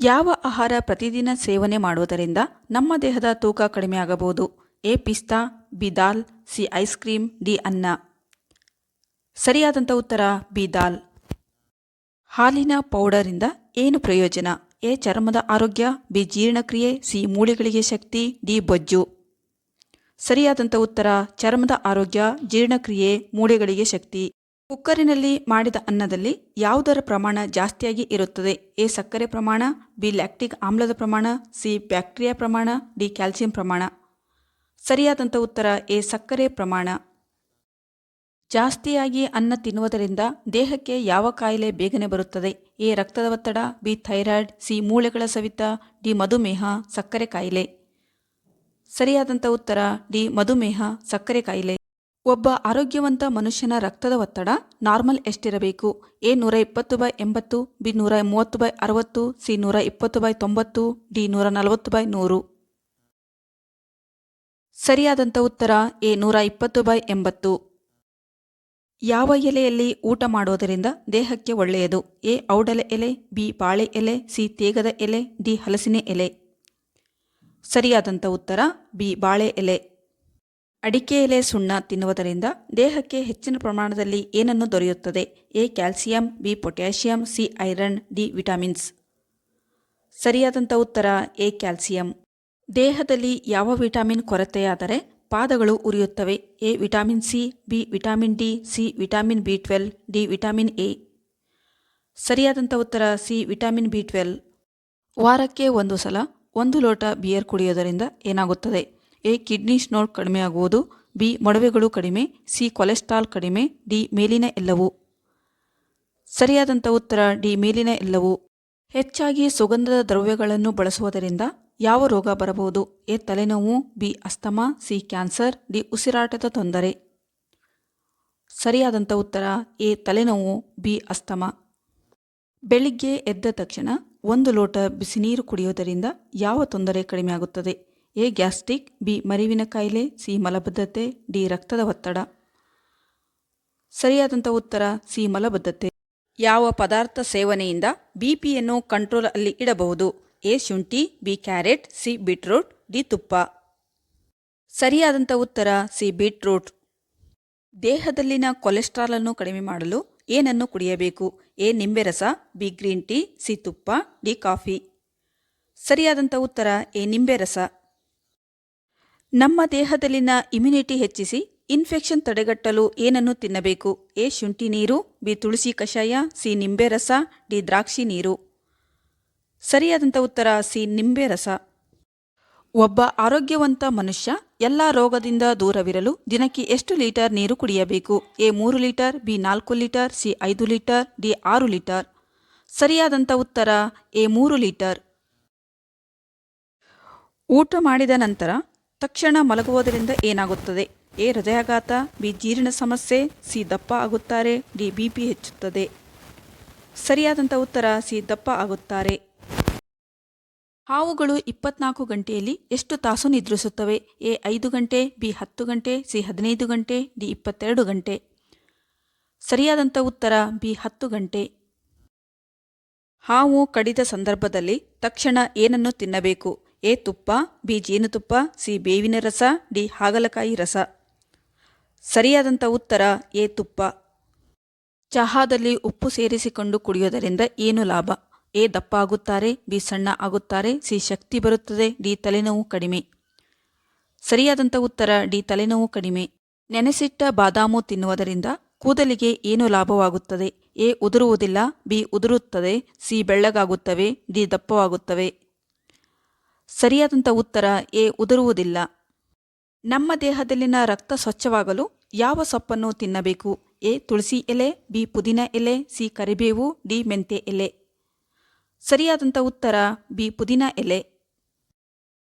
ಯಾವ ಆಹಾರ ಪ್ರತಿದಿನ ಸೇವನೆ ಮಾಡುವುದರಿಂದ ನಮ್ಮ ದೇಹದ ತೂಕ ಕಡಿಮೆ ಆಗಬಹುದು? ಎ, ಪಿಸ್ತಾ, ಬಿ, ದಾಲ್, ಸಿ, ಐಸ್ ಕ್ರೀಮ್, ಡಿ, ಅನ್ನ. ಸರಿಯಾದಂಥ ಉತ್ತರ, ಬಿ, ದಾಲ್. ಹಾಲಿನ ಪೌಡರಿಂದ ಏನು ಪ್ರಯೋಜನ? ಎ, ಚರ್ಮದ ಆರೋಗ್ಯ, ಬಿ, ಜೀರ್ಣಕ್ರಿಯೆ, ಸಿ, ಮೂಳೆಗಳಿಗೆ ಶಕ್ತಿ, ಡಿ, ಬೊಜ್ಜು. ಸರಿಯಾದಂಥ ಉತ್ತರ, ಚರ್ಮದ ಆರೋಗ್ಯ, ಜೀರ್ಣಕ್ರಿಯೆ, ಮೂಳೆಗಳಿಗೆ ಶಕ್ತಿ. ಕುಕ್ಕರಿನಲ್ಲಿ ಮಾಡಿದ ಅನ್ನದಲ್ಲಿ ಯಾವುದರ ಪ್ರಮಾಣ ಜಾಸ್ತಿಯಾಗಿ ಇರುತ್ತದೆ? ಎ. ಸಕ್ಕರೆ ಪ್ರಮಾಣ, ಬಿ. ಲ್ಯಾಕ್ಟಿಕ್ ಆಮ್ಲದ ಪ್ರಮಾಣ, ಸಿ. ಬ್ಯಾಕ್ಟೀರಿಯಾ ಪ್ರಮಾಣ, ಡಿ. ಕ್ಯಾಲ್ಸಿಯಂ ಪ್ರಮಾಣ. ಸರಿಯಾದಂಥ ಉತ್ತರ ಎ. ಸಕ್ಕರೆ ಪ್ರಮಾಣ. ಜಾಸ್ತಿಯಾಗಿ ಅನ್ನ ತಿನ್ನುವುದರಿಂದ ದೇಹಕ್ಕೆ ಯಾವ ಕಾಯಿಲೆ ಬೇಗನೆ ಬರುತ್ತದೆ? ಎ. ರಕ್ತದ ಒತ್ತಡ, ಬಿ. Thyroid, C. ಮೂಳೆಗಳ ಸವಿತ, ಡಿ. ಮಧುಮೇಹ, ಸಕ್ಕರೆ ಕಾಯಿಲೆ. ಸರಿಯಾದಂಥ ಉತ್ತರ ಡಿ. ಮಧುಮೇಹ, ಸಕ್ಕರೆ ಕಾಯಿಲೆ. ಒಬ್ಬ ಆರೋಗ್ಯವಂತ ಮನುಷ್ಯನ ರಕ್ತದ ಒತ್ತಡ ನಾರ್ಮಲ್ ಎಷ್ಟಿರಬೇಕು? ಎ ನೂರ ಇಪ್ಪತ್ತು ಬೈ ಎಂಬತ್ತು, ಬಿ ನೂರ ಮೂವತ್ತು ಬೈ ಅರವತ್ತು, ಸಿ ನೂರ ಇಪ್ಪತ್ತು ಬೈ ತೊಂಬತ್ತು, ಡಿ ನೂರ ನಲವತ್ತು ಬೈ ನೂರು. ಸರಿಯಾದಂಥ ಉತ್ತರ ಎ ನೂರ ಇಪ್ಪತ್ತು ಬೈ ಎಂಬತ್ತು. ಯಾವ ಎಲೆಯಲ್ಲಿ ಊಟ ಮಾಡೋದರಿಂದ ದೇಹಕ್ಕೆ ಒಳ್ಳೆಯದು? ಎ ಔಡಲೆ ಎಲೆ, ಬಿ ಬಾಳೆ ಎಲೆ, ಸಿ ತೇಗದ ಎಲೆ, ಡಿ ಹಲಸಿನ ಎಲೆ. ಸರಿಯಾದಂಥ ಉತ್ತರ ಬಿ ಬಾಳೆ ಎಲೆ. ಅಡಿಕೆ ಎಲೆ ಸುಣ್ಣ ತಿನ್ನುವುದರಿಂದ ದೇಹಕ್ಕೆ ಹೆಚ್ಚಿನ ಪ್ರಮಾಣದಲ್ಲಿ ಏನನ್ನು ದೊರೆಯುತ್ತದೆ? A, calcium, B, potassium, C, iron, D, vitamins. ಸರಿಯಾದಂಥ ಉತ್ತರ ಎ, ಕ್ಯಾಲ್ಸಿಯಂ. ದೇಹದಲ್ಲಿ ಯಾವ ವಿಟಮಿನ್ ಕೊರತೆಯಾದರೆ ಪಾದಗಳು ಉರಿಯುತ್ತವೆ. A, vitamin C, B, vitamin D, C, vitamin B twelve, D, vitamin A. ಸರಿಯಾದಂಥ ಉತ್ತರ ಸಿ, ವಿಟಮಿನ್ ಬಿ ಟ್ವೆಲ್. ವಾರಕ್ಕೆ ಒಂದು ಸಲ ಒಂದು ಲೋಟ ಬಿಯರ್ ಕುಡಿಯೋದರಿಂದ ಏನಾಗುತ್ತದೆ? ಎ ಕಿಡ್ನಿ ಸ್ಟೋನ್ ಕಡಿಮೆಯಾಗುವುದು ಬಿ ಮೊಡವೆಗಳು ಕಡಿಮೆ, ಸಿ ಕೊಲೆಸ್ಟ್ರಾಲ್ ಕಡಿಮೆ, ಡಿ ಮೇಲಿನ ಎಲ್ಲವೂ. ಸರಿಯಾದಂಥ ಉತ್ತರ, ಡಿ ಮೇಲಿನ ಎಲ್ಲವೂ. ಹೆಚ್ಚಾಗಿ ಸುಗಂಧದ ದ್ರವ್ಯಗಳನ್ನು ಬಳಸುವುದರಿಂದ ಯಾವ ರೋಗ ಬರಬಹುದು? ಎ ತಲೆನೋವು, B asthma, C cancer, D ಉಸಿರಾಟದ ತೊಂದರೆ. ಸರಿಯಾದಂಥ ಉತ್ತರ, ಎ ತಲೆನೋವು, ಬಿ ಅಸ್ತಮಾ. ಬೆಳಿಗ್ಗೆ ಎದ್ದ ತಕ್ಷಣ ಒಂದು ಲೋಟ ಬಿಸಿನೀರು ಕುಡಿಯೋದರಿಂದ ಯಾವ ತೊಂದರೆ ಕಡಿಮೆಯಾಗುತ್ತದೆ ಎ ಗ್ಯಾಸ್ಟ್ರಿಕ್, ಬಿ ಮರಿವಿನ ಕಾಯಿಲೆ, ಸಿ ಮಲಬದ್ಧತೆ, ಡಿ ರಕ್ತದ ಒತ್ತಡ. ಸರಿಯಾದಂಥ ಉತ್ತರ, ಸಿ ಮಲಬದ್ಧತೆ. ಯಾವ ಪದಾರ್ಥ ಸೇವನೆಯಿಂದ ಬಿ ಪಿಯನ್ನು ಕಂಟ್ರೋಲ್ ಅಲ್ಲಿ ಇಡಬಹುದು? ಎ ಶುಂಠಿ, B carrot, C beetroot, D ತುಪ್ಪ. ಸರಿಯಾದಂಥ ಉತ್ತರ, ಸಿ ಬೀಟ್ರೂಟ್. ದೇಹದಲ್ಲಿನ ಕೊಲೆಸ್ಟ್ರಾಲ್ ಅನ್ನು ಕಡಿಮೆ ಮಾಡಲು ಏನನ್ನು ಕುಡಿಯಬೇಕು? ಎ ನಿಂಬೆ ರಸ ಬಿ ಗ್ರೀನ್ ಟೀ, ಸಿ ತುಪ್ಪ, ಡಿ ಕಾಫಿ. ಸರಿಯಾದಂಥ ಉತ್ತರ, ಎ ನಿಂಬೆ ರಸ ನಮ್ಮ ದೇಹದಲ್ಲಿನ ಇಮ್ಯುನಿಟಿ ಹೆಚ್ಚಿಸಿ ಇನ್ಫೆಕ್ಷನ್ ತಡೆಗಟ್ಟಲು ಏನನ್ನು ತಿನ್ನಬೇಕು? ಎ, ಶುಂಠಿ ನೀರು, ಬಿ, ತುಳಸಿ ಕಷಾಯ, ಸಿ, ನಿಂಬೆ ರಸ, ಡಿ, ದ್ರಾಕ್ಷಿ ನೀರು. ಸರಿಯಾದಂಥ ಉತ್ತರ ಸಿ, ನಿಂಬೆ ರಸ. ಒಬ್ಬ ಆರೋಗ್ಯವಂತ ಮನುಷ್ಯ ಎಲ್ಲ ರೋಗದಿಂದ ದೂರವಿರಲು ದಿನಕ್ಕೆ ಎಷ್ಟು ಲೀಟರ್ ನೀರು ಕುಡಿಯಬೇಕು? ಎ, ಮೂರು ಲೀಟರ್, ಬಿ, ನಾಲ್ಕು ಲೀಟರ್, ಸಿ, ಐದು ಲೀಟರ್, ಡಿ, ಆರು ಲೀಟರ್. ಸರಿಯಾದಂಥ ಉತ್ತರ ಎ, ಮೂರು ಲೀಟರ್. ಊಟ ಮಾಡಿದ ನಂತರ ತಕ್ಷಣ ಮಲಗುವುದರಿಂದ ಏನಾಗುತ್ತದೆ? ಎ ಹೃದಯಾಘಾತ, ಬಿ ಜೀರ್ಣ ಸಮಸ್ಯೆ, ಸಿ ದಪ್ಪ ಆಗುತ್ತಾರೆ, ಡಿ ಬಿ ಪಿ ಹೆಚ್ಚುತ್ತದೆ. ಸರಿಯಾದಂಥ ಉತ್ತರ, ಸಿ ದಪ್ಪ ಆಗುತ್ತಾರೆ. ಹಾವುಗಳು ಇಪ್ಪತ್ನಾಲ್ಕು ಗಂಟೆಯಲ್ಲಿ ಎಷ್ಟು ತಾಸು ನಿದ್ರಿಸುತ್ತವೆ? ಎ ಐದು ಗಂಟೆ, ಬಿ ಹತ್ತು ಗಂಟೆ, ಸಿ ಹದಿನೈದು ಗಂಟೆ, ಡಿ ಇಪ್ಪತ್ತೆರಡು ಗಂಟೆ. ಸರಿಯಾದಂಥ ಉತ್ತರ, ಬಿ ಹತ್ತು ಗಂಟೆ. ಹಾವು ಕಡಿದ ಸಂದರ್ಭದಲ್ಲಿ ತಕ್ಷಣ ಏನನ್ನು ತಿನ್ನಬೇಕು? ಎ ತುಪ್ಪ, ಬಿ ಜೇನುತುಪ್ಪ, ಸಿ ಬೇವಿನ ರಸ, ಡಿ ಹಾಗಲಕಾಯಿ ರಸ. ಸರಿಯಾದಂಥ ಉತ್ತರ ಎ ತುಪ್ಪ. ಚಹಾದಲ್ಲಿ ಉಪ್ಪು ಸೇರಿಸಿಕೊಂಡು ಕುಡಿಯೋದರಿಂದ ಏನು ಲಾಭ? ಎ ದಪ್ಪ ಆಗುತ್ತಾರೆ ಬಿ ಸಣ್ಣ ಆಗುತ್ತಾರೆ, ಸಿ ಶಕ್ತಿ ಬರುತ್ತದೆ, ಡಿ ತಲೆನೋವು ಕಡಿಮೆ. ಸರಿಯಾದಂಥ ಉತ್ತರ ಡಿ ತಲೆನೋವು ಕಡಿಮೆ. ನೆನೆಸಿಟ್ಟ ಬಾದಾಮು ತಿನ್ನುವುದರಿಂದ ಕೂದಲಿಗೆ ಏನು ಲಾಭವಾಗುತ್ತದೆ? ಎ ಉದುರುವುದಿಲ್ಲ, ಬಿ ಉದುರುತ್ತದೆ, ಸಿ ಬೆಳ್ಳಗಾಗುತ್ತವೆ, ಡಿ ದಪ್ಪವಾಗುತ್ತವೆ. ಸರಿಯಾದಂಥ ಉತ್ತರ ಎ ಉದುರುವುದಿಲ್ಲ. ನಮ್ಮ ದೇಹದಲ್ಲಿನ ರಕ್ತ ಸ್ವಚ್ಛವಾಗಲು ಯಾವ ಸೊಪ್ಪನ್ನು ತಿನ್ನಬೇಕು? ಎ ತುಳಸಿ ಎಲೆ, ಬಿ ಪುದೀನ ಎಲೆ, ಸಿ ಕರಿಬೇವು, ಡಿ ಮೆಂತೆ ಎಲೆ. ಸರಿಯಾದಂಥ ಉತ್ತರ ಬಿ ಪುದೀನ ಎಲೆ.